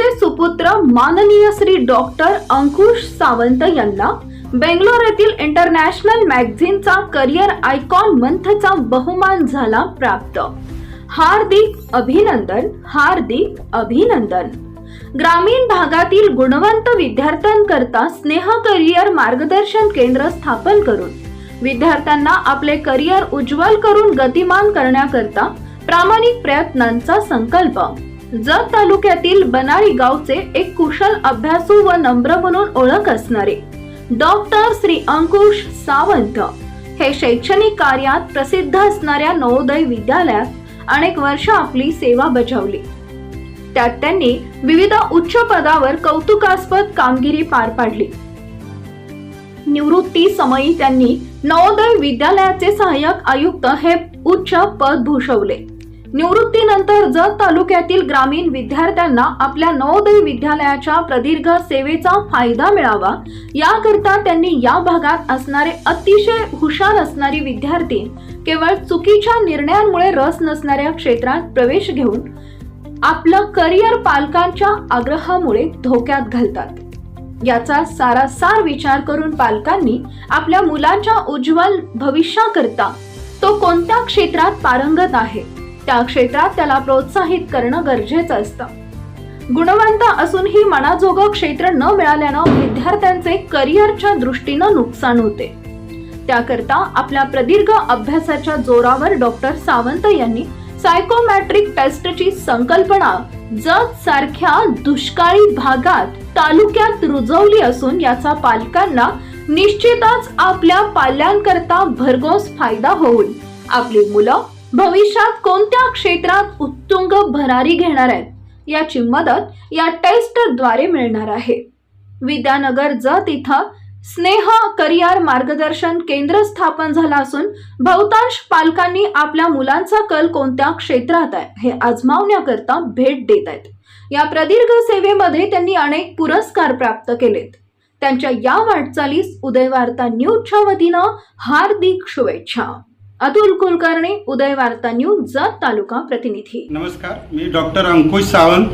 माननीय श्री डॉक्टर अंकुश सावंत यांना बेंगलोर येथील इंटरनॅशनल मॅगझिनचा करिअर आयकॉन मंथचा बहुमान झाला प्राप्त. हार्दिक अभिनंदन हार्दिक अभिनंदन. ग्रामीण भागातील गुणवंत विद्यार्थ्यांकरता स्नेह करिअर मार्गदर्शन केंद्र स्थापन करून विद्यार्थ्यांना आपले करिअर उज्ज्वल करून गतिमान करण्याकरता प्रामाणिक प्रयत्नांचा संकल्प. जत तालुक्यातील बनाळी गावचे एक कुशल अभ्यासू व नम्र म्हणून ओळख असणारे डॉक्टर श्री अंकुश सावंत हे शैक्षणिक कार्यात प्रसिद्ध असणाऱ्या नवोदय विद्यालयात अनेक वर्ष आपली सेवा बजावली. त्यात त्यांनी विविध उच्च पदावर कौतुकास्पद कामगिरी पार पाडली. निवृत्ती समयी त्यांनी नवोदय विद्यालयाचे सहाय्यक आयुक्त हे उच्च पद भूषवले. निवृत्तीनंतर जत तालुक्यातील ग्रामीण विद्यार्थ्यांना आपल्या नवोदय विद्यालयाच्या प्रदीर्घ सेवेचा फायदा मिळावा. याकरता त्यांनी या भागात असणारे अतिशय हुशार असणारी विद्यार्थी केवळ चुकीच्या निर्णयांमुळे रस नसणाऱ्या क्षेत्रात प्रवेश घेऊन आपलं करिअर पालकांच्या आग्रहामुळे धोक्यात घालतात. याचा सारासार विचार करून पालकांनी आपल्या मुलांच्या उज्ज्वल भविष्याकरता तो कोणत्या क्षेत्रात पारंगत आहे? त्या क्षेत्रात त्याला प्रोत्साहित करणं गरजेचं असतं. गुणवंत असूनही मनाजोगं क्षेत्र न मिळाल्यानं विद्यार्थ्यांचे करिअरच्या दृष्टीनं नुकसान होते. त्याकरता आपल्या प्रदीर्घ अभ्यासाच्या जोरावर डॉक्टर सावंत यांनी सायकोमॅट्रिक टेस्टची संकल्पना जत सारख्या दुष्काळी भागात तालुक्यात रुजवली असून याचा पालकांना निश्चितच आपल्या पाल्यांकरता भरघोस फायदा होऊन आपली मुलं भविष्यात कोणत्या क्षेत्रात उत्तुंग भरारी घेणार आहेत? याची मदत या टेस्टद्वारे मिळणार आहे. विद्यानगर जत इथं स्नेह करिअर मार्गदर्शन केंद्र स्थापन झालं असून बहुतांश पालकांनी आपल्या मुलांचा कल कोणत्या क्षेत्रात आहे हे आजमावण्याकरता भेट देत आहेत. या प्रदीर्घ सेवेमध्ये त्यांनी अनेक पुरस्कार प्राप्त केलेत. त्यांच्या या वाटचालीस उदयवार्ता न्यूजच्या वतीनं हार्दिक शुभेच्छा. अतुल कुलकर्णी उदय वार्ता न्यूज जत तालुका प्रतिनिधी. नमस्कार मी डॉक्टर अंकुश सावंत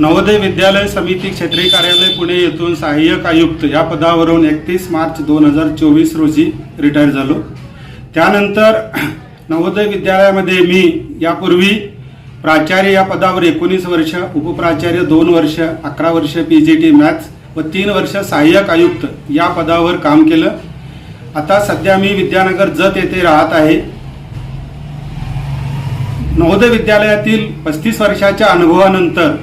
नवोदय विद्यालय समिती क्षेत्रीय कार्यालय पुणे येथून सहाय्यक आयुक्त या पदावरून एकतीस मार्च दोन हजार चोवीस रोजी रिटायर झालो. त्यानंतर नवोदय विद्यालयामध्ये मी यापूर्वी प्राचार्य या पदावर एकोणीस वर्ष उपप्राचार्य दोन वर्ष अकरा वर्ष पी जी टी मॅथ्स व तीन वर्ष सहाय्यक आयुक्त या पदावर काम केलं. आता सध्या मी विद्यानगर जत येथे राहत आहे. नवोदय विद्यालयातील पस्तीस वर्षाच्या अनुभवानंतर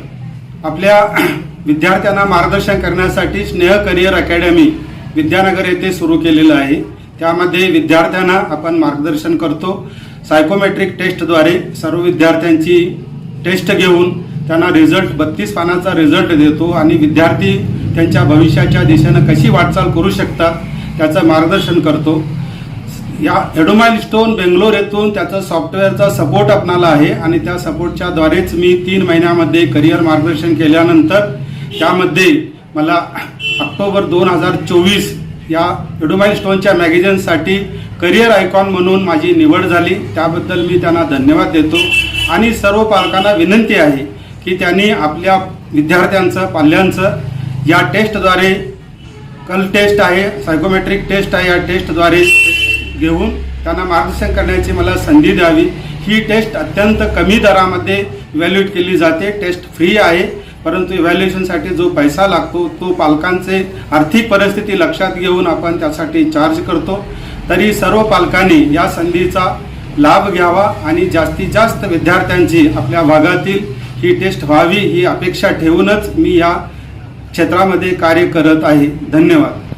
आपल्या विद्यार्थ्यांना मार्गदर्शन करण्यासाठी स्नेह करिअर अकॅडमी विद्यानगर येथे सुरू केलेलं आहे. त्यामध्ये विद्यार्थ्यांना आपण मार्गदर्शन करतो. सायकोमेट्रिक टेस्टद्वारे सर्व विद्यार्थ्यांची टेस्ट घेऊन त्यांना रिझल्ट बत्तीस पानाचा रिझल्ट देतो आणि विद्यार्थी त्यांच्या भविष्याच्या दिशेनं कशी वाटचाल करू शकतात त्याचं मार्गदर्शन करतो. या एडोमाईल स्टोन बेंगलोर येथून त्याचा सॉफ्टवेअरचा सपोर्ट आपणाला आहे आणि त्या सपोर्टच्या द्वारेच मी तीन महिन्यामध्ये करिअर मार्गदर्शन केल्यानंतर त्यामध्ये मला ऑक्टोबर दोन हजार चोवीस या एडोमाईल स्टोनच्या मॅगझिनसाठी करिअर आयकॉन म्हणून माझी निवड झाली. त्याबद्दल मी त्यांना धन्यवाद देतो. आणि सर्व पालकांना विनंती आहे की त्यांनी आपल्या विद्यार्थ्यांचं पाल्यांचं या टेस्टद्वारे कल टेस्ट आहे सायकोमेट्रिक टेस्ट आहे या टेस्टद्वारे घेऊन त्यांना मार्गदर्शन करण्याची मला संधी द्यावी. ही टेस्ट अत्यंत कमी दरामध्ये इव्हॅल्युएट केली जाते. टेस्ट फ्री आहे परंतु इव्हॅल्युएशनसाठी जो पैसा लागतो तो पालकांचे आर्थिक परिस्थिती लक्षात घेऊन आपण त्यासाठी चार्ज करतो. तरी सर्व पालकांनी या संधीचा लाभ घ्यावा आणि जास्तीत जास्त विद्यार्थ्यांची आपल्या भागातील ही टेस्ट व्हावी ही अपेक्षा ठेवूनच मी या क्षेत्रामध्ये कार्य करत आहे. धन्यवाद.